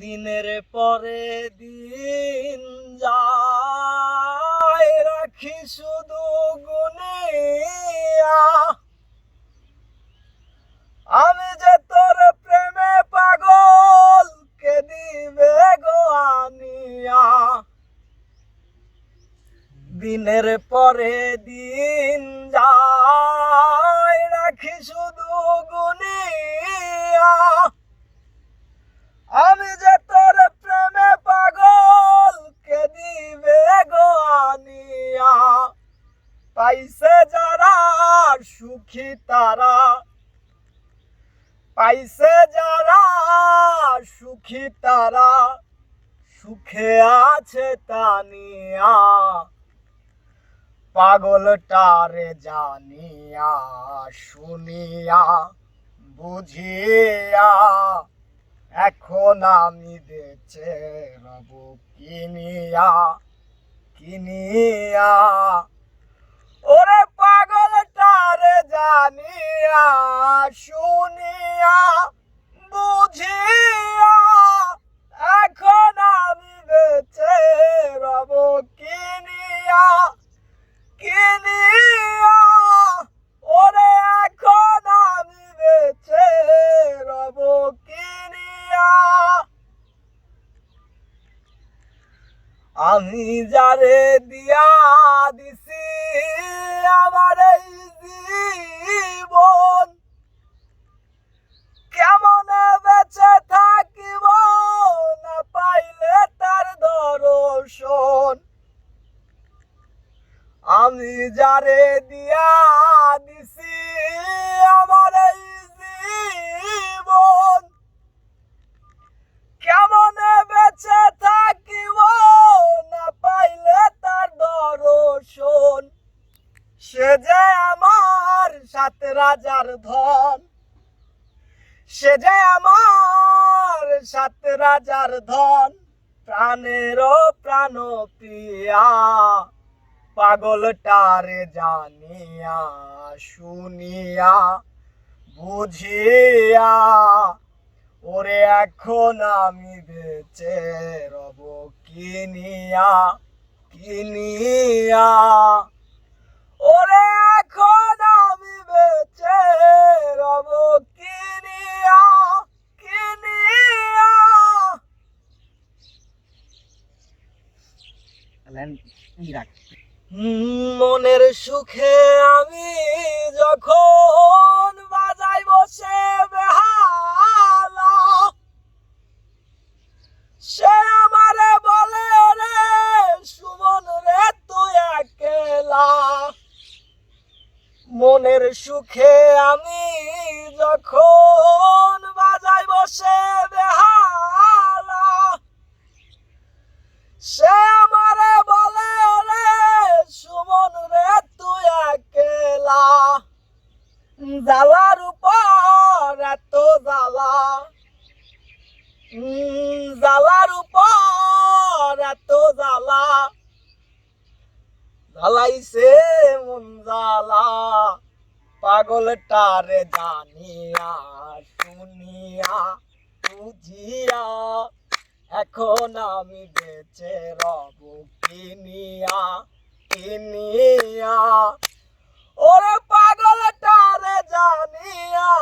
দিনের পরে দিন যায়, রাখি শুধু গুনিয়া আমি যে তোর প্রেমে পাগল, কে দিবে গো আনিয়া? দিনের পরে দিন যায়, রাখি শুধু গুনিয়া আমি যে তারা পাইছে যারা সুখী তারা সুখে আছে তানিয়া পাগলটারে জানিয়া শুনিয়া বুঝিয়া এখন আমি বেঁচে রব, কিনিয়া কিনিয়া ওরে পাগলটারে জানিয়া, শুনিয়া, বুঝিয়া, এখন আমি বেঁচে রব কিনিয়া কিনিয়া, ওরে এখন আমি বেঁচে রব কিনিয়া। আমি যারে দিয়া দিছি আমি যারে দিয়া দিছি আমার জীবন। কেমন বেঁচে থাকিব না পাইলে তার দর্শন? সে যে আমার সাত রাজার ধন। সে যে আমার সাত রাজার ধন। প্রাণেরও প্রাণ প্রিয়া পাগলটারে জানিয়া শুনিয়া বুঝিয়া ওরে এখন আমি বেঁচে রব কিনিয়া কিনিয়া। ওরে এখন আমি বেঁচে রব কিনিয়া কিনিয়া। হুম, মনের সুখে আমি যখন বাজাই বসে সে আমারে বলে রে সুমন রে, তুই একলা। মনের সুখে আমি যখন বাজাই বসে বেহালা সে আমারে বলে রে সুমন রে তুই একলা জ্বালার উপর, এত জ্বালা। জ্বালার উপর, এত মন পাগলটারে জানিয়া, শুনিয়া, বুঝিয়া, এখন আমি বেঁচে রব কিনিয়া কিনিয়া। ওরে জানিয়া